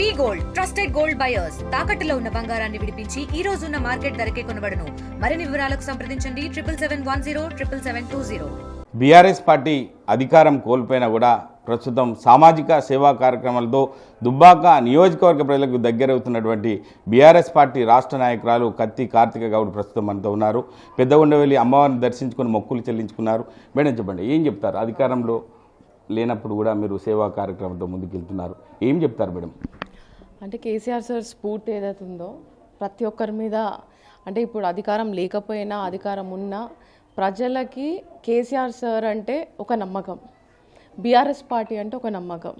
V gold trusted gold buyers. తాకట్టులో ఉన్న బంగారాన్ని విడిపించి ఈ రోజు ఉన్న మార్కెట్ ధరకే కొనబడను. మరిన్ని వివరాలకు సంప్రదించండి. Triple seven one zero triple seven two zero. BRS party అధికారం కోల్పోయినా కూడా ప్రస్తుతం సామాజిక సేవా కార్యక్రమాలతో దుబ్బాక నియోజకవర్గ ప్రజలకు దగ్గరవుతున్నటువంటి బీఆర్ఎస్ పార్టీ రాష్ట్ర నాయకురాలు కత్తి కార్తిక గౌడ్ ప్రస్తుతం మనతో ఉన్నారు. పెద్దగొండవెల్లి అమ్మవారిని దర్శించుకొని మొక్కులు చెల్లించుకున్నారు. మేడం చెప్పండి ఏం చెప్తారు? అధికారంలో లేనప్పుడు కూడా మీరు సేవా కార్యక్రమంతో ముందుకెళ్తున్నారు. ఏం చెప్తారు మేడం? అంటే కేసీఆర్ సార్ స్ఫూర్తి ఏదైతే ఉందో ప్రతి ఒక్కరి మీద అంటే ఇప్పుడు అధికారం లేకపోయినా అధికారం ఉన్నా ప్రజలకి కేసీఆర్ సార్ అంటే ఒక నమ్మకం. బీఆర్ఎస్ పార్టీ అంటే ఒక నమ్మకం.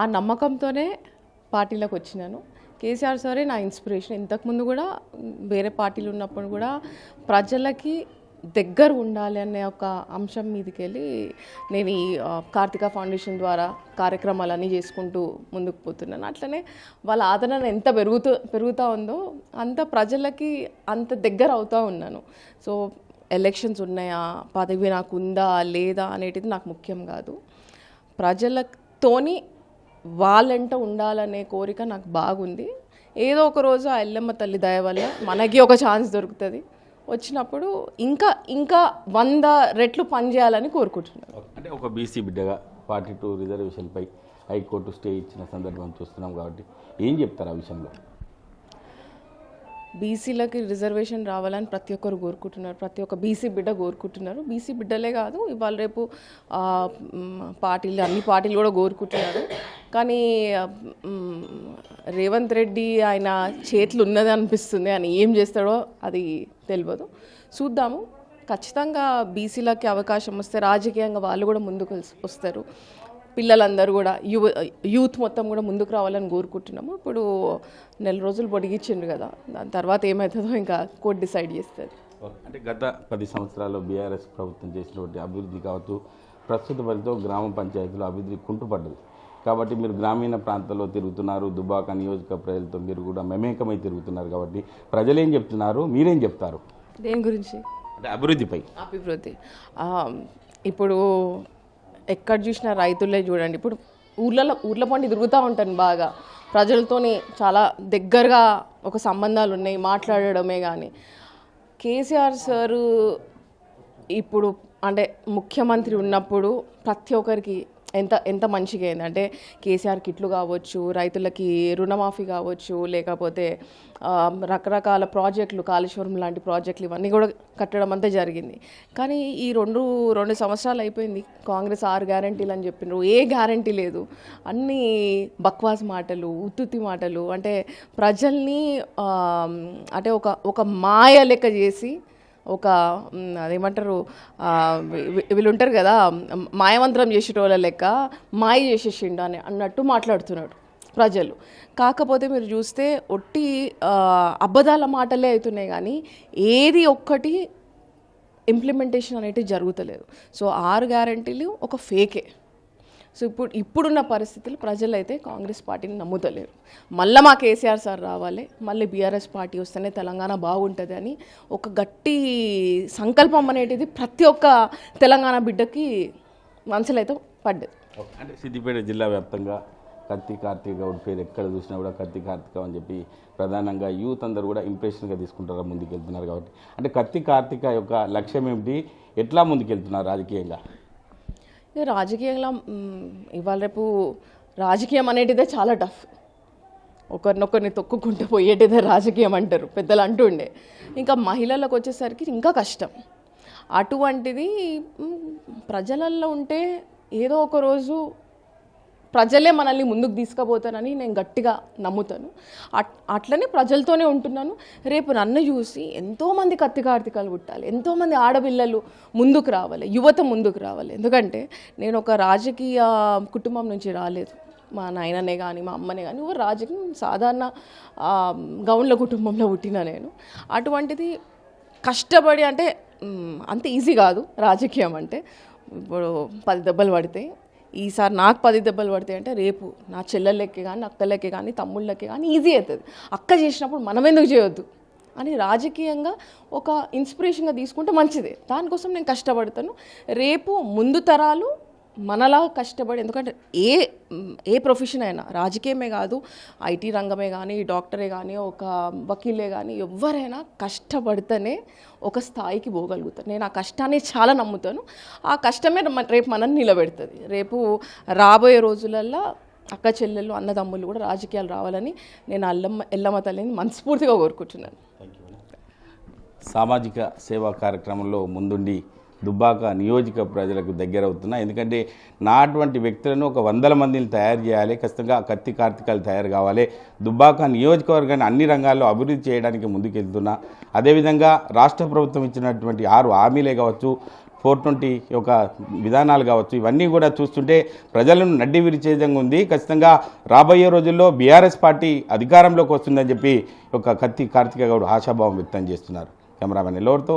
ఆ నమ్మకంతోనే పార్టీలోకి వచ్చినాను. కేసీఆర్ సారే నా ఇన్స్పిరేషన్. ఇంతకుముందు కూడా వేరే పార్టీలు ఉన్నప్పుడు కూడా ప్రజలకి దగ్గర ఉండాలి అనే ఒక అంశం మీదకి వెళ్ళి నేను ఈ కార్తిక ఫౌండేషన్ ద్వారా కార్యక్రమాలన్నీ చేసుకుంటూ ముందుకు పోతున్నాను. అట్లనే వాళ్ళ ఆదరణ ఎంత పెరుగుతూ పెరుగుతూ ఉందో అంత ప్రజలకి అంత దగ్గర అవుతూ ఉన్నాను. సో ఎలక్షన్స్ ఉన్నాయా? పదవి నాకు ఉందా? లేదా? అనేటిది నాకు ముఖ్యం కాదు. ప్రజలతోని వాళ్ళంట ఉండాలనే కోరిక నాకు బాగుంది. ఏదో ఒక రోజు ఆ ఎల్లమ్మ తల్లి దయ వల్ల మనకి ఒక ఛాన్స్ దొరుకుతుంది. వచ్చినప్పుడు ఇంకా ఇంకా వంద రెట్లు పనిచేయాలని కోరుకుంటున్నాను. అంటే ఒక బీసీ బిడ్డగా ఫార్టీ టూ రిజర్వేషన్పై హైకోర్టు స్టే ఇచ్చిన సందర్భం చూస్తున్నాం కాబట్టి ఏం చెప్తారు ఆ విషయంలో? బీసీలకి రిజర్వేషన్ రావాలని ప్రతి ఒక్కరు కోరుకుంటున్నారు. ప్రతి ఒక్క బీసీ బిడ్డ కోరుకుంటున్నారు. బీసీ బిడ్డలే కాదు ఇవాళ రేపు పార్టీలు అన్ని పార్టీలు కూడా కోరుకుంటున్నారు. కానీ రేవంత్ రెడ్డి ఆయన చేతులు ఉన్నది అనిపిస్తుంది. ఆయన ఏం చేస్తాడో అది తెలియదు చూద్దాము. ఖచ్చితంగా బీసీలకి అవకాశం వస్తే రాజకీయంగా వాళ్ళు కూడా ముందుకు వస్తారు. పిల్లలందరూ కూడా యువ యూత్ మొత్తం కూడా ముందుకు రావాలని కోరుకుంటున్నాము. ఇప్పుడు నెల రోజులు పొడిగించిండ్రు కదా దాని తర్వాత ఏమవుతుందో ఇంకా కోర్టు డిసైడ్ చేస్తుంది. అంటే గత పది సంవత్సరాల్లో బీఆర్ఎస్ ప్రభుత్వం చేసినటువంటి అభివృద్ధి కావచ్చు ప్రస్తుత ఫలితం గ్రామ పంచాయతీలో అభివృద్ధి కుంటుపడ్డది. కాబట్టి మీరు గ్రామీణ ప్రాంతాల్లో తిరుగుతున్నారు దుబాక నియోజక ప్రజలతో మీరు కూడా మమేకమై తిరుగుతున్నారు కాబట్టి ప్రజలు ఏం చెప్తున్నారు? మీరేం చెప్తారు? దేని గురించి? అంటే అభివృద్ధిపై. అభివృద్ధి. ఇప్పుడు ఎక్కడ చూసినా రైతులే చూడండి. ఇప్పుడు ఊర్లలో ఊర్ల పండి తిరుగుతూ ఉంటాను బాగా. ప్రజలతోని చాలా దగ్గరగా ఒక సంబంధాలు ఉన్నాయి మాట్లాడడమే కానీ కేసీఆర్ సారు ఇప్పుడు అంటే ముఖ్యమంత్రి ఉన్నప్పుడు ప్రతి ఒక్కరికి ఎంత ఎంత మంచిగా అయింది అంటే కేసీఆర్ కిట్లు కావచ్చు రైతులకి రుణమాఫీ కావచ్చు లేకపోతే రకరకాల ప్రాజెక్టులు కాళేశ్వరం లాంటి ప్రాజెక్టులు ఇవన్నీ కూడా కట్టడం అంతా జరిగింది. కానీ ఈ రెండు రెండు సంవత్సరాలు అయిపోయింది. కాంగ్రెస్ ఆరు గ్యారంటీలు అని చెప్పినారు. ఏ గ్యారంటీ లేదు. అన్నీ బక్వాస్ మాటలు ఉత్తుత్తి మాటలు. అంటే ప్రజల్ని అంటే ఒక ఒక మాయ లెక్క చేసి ఒక అదేమంటారు వీళ్ళు ఉంటారు కదా మాయమంత్రం చేసేటోళ్ళ లెక్క మాయ చేసేసిండు అని అన్నట్టు మాట్లాడుతున్నాడు ప్రజలు. కాకపోతే మీరు చూస్తే ఒట్టి అబద్ధాల మాటలే అవుతున్నాయి కానీ ఏది ఒక్కటి ఇంప్లిమెంటేషన్ అనేది జరుగుతలేదు. సో ఆరు గ్యారంటీలు ఒక ఫేకే సో ఇప్పుడు ఇప్పుడున్న పరిస్థితులు ప్రజలు అయితే కాంగ్రెస్ పార్టీని నమ్ముతలేరు. మళ్ళీ మా కేసీఆర్ సార్ రావాలి మళ్ళీ బీఆర్ఎస్ పార్టీ వస్తేనే తెలంగాణ బాగుంటుంది అని ఒక గట్టి సంకల్పం అనేటిది ప్రతి ఒక్క తెలంగాణ బిడ్డకి మనసులో అయితే పడ్డది అంటే సిద్దిపేట జిల్లా వ్యాప్తంగా కత్తి కార్తీక గౌడ్ పేరు ఎక్కడ చూసినా కూడా కత్తి కార్తీక అని చెప్పి ప్రధానంగా యూత్ అందరూ కూడా ఇంప్రెషన్గా తీసుకుంటారా ముందుకు వెళ్తున్నారు కాబట్టి. అంటే కత్తి కార్తీక యొక్క లక్ష్యం ఏమిటి? ఎట్లా ముందుకెళ్తున్నారు రాజకీయంగా? రాజకీయంలో ఇవాళ రేపు రాజకీయం అనేటిదే చాలా టఫ్ ఒకరినొకరిని తొక్కుకుంటూ పోయేటిదే రాజకీయం అంటారు పెద్దలు అంటుండే ఇంకా మహిళలకు వచ్చేసరికి ఇంకా కష్టం. అటువంటిది ప్రజలల్లో ఉంటే ఏదో ఒక రోజు ప్రజలే మనల్ని ముందుకు తీసుకుపోతారని నేను గట్టిగా నమ్ముతాను. అట్ అట్లనే ప్రజలతోనే ఉంటున్నాను. రేపు నన్ను చూసి ఎంతోమంది కత్తి కార్తీకాలు పుట్టాలి ఎంతోమంది ఆడపిల్లలు ముందుకు రావాలి యువత ముందుకు రావాలి. ఎందుకంటే నేను ఒక రాజకీయ కుటుంబం నుంచి రాలేదు. మా నాయననే కానీ మా అమ్మనే కానీ ఒక రాజకీయం సాధారణ గౌండ్ల గౌన్ల కుటుంబంలో పుట్టిన నేను. అటువంటిది కష్టపడి అంటే అంత ఈజీ కాదు రాజకీయం అంటే. ఇప్పుడు పది దెబ్బలు పడితే ఈసారి నాకు పది దెబ్బలు పడతాయి అంటే రేపు నా చెల్లెళ్ళకి కానీ అక్కలకి కానీ తమ్ముళ్ళకి కానీ ఈజీ అవుతుంది. అక్క చేసినప్పుడు మనం ఎందుకు చేయొద్దు? అని రాజకీయంగా ఒక ఇన్స్పిరేషన్గా తీసుకుంటే మంచిదే. దానికోసం నేను కష్టపడతాను. రేపు ముందు తరాలు మనలా కష్టపడి ఎందుకంటే ఏ ఏ ప్రొఫెషన్ అయినా రాజకీయమే కాదు ఐటీ రంగమే కానీ డాక్టరే కానీ ఒక వకీలే కానీ ఎవరైనా కష్టపడితేనే ఒక స్థాయికి పోగలుగుతారు. నేను ఆ కష్టాన్ని చాలా నమ్ముతాను. ఆ కష్టమే రేపు మనల్ని నిలబెడుతుంది. రేపు రాబోయే రోజులల్లో అక్క చెల్లెళ్ళు అన్నదమ్ములు కూడా రాజకీయాలు రావాలని నేను అల్లమ్మ ఎల్లమ్మ తల్లిని మనస్ఫూర్తిగా కోరుకుంటున్నాను. సామాజిక సేవా కార్యక్రమంలో ముందుండి దుబ్బాక నియోజక ప్రజలకు దగ్గర అవుతున్నా ఎందుకంటే నా అటువంటి వ్యక్తులను ఒక వందల మందిని తయారు చేయాలి ఖచ్చితంగా కత్తి కార్తీకాలు తయారు కావాలి. దుబ్బాక నియోజకవర్గాన్ని అన్ని రంగాల్లో అభివృద్ధి చేయడానికి ముందుకెళ్తున్నా. అదేవిధంగా రాష్ట్ర ప్రభుత్వం ఇచ్చినటువంటి ఆరు హామీలే కావచ్చు ఫోర్ ట్వంటీ యొక్క విధానాలు కావచ్చు ఇవన్నీ కూడా చూస్తుంటే ప్రజలను నడ్డి విరిచే విధంగా ఉంది. ఖచ్చితంగా రాబోయే రోజుల్లో బీఆర్ఎస్ పార్టీ అధికారంలోకి వస్తుందని చెప్పి ఒక కత్తి కార్తిక గౌడ్ ఆశాభావం వ్యక్తం చేస్తున్నారు. కెమెరామెన్ ఎల్లోర్తో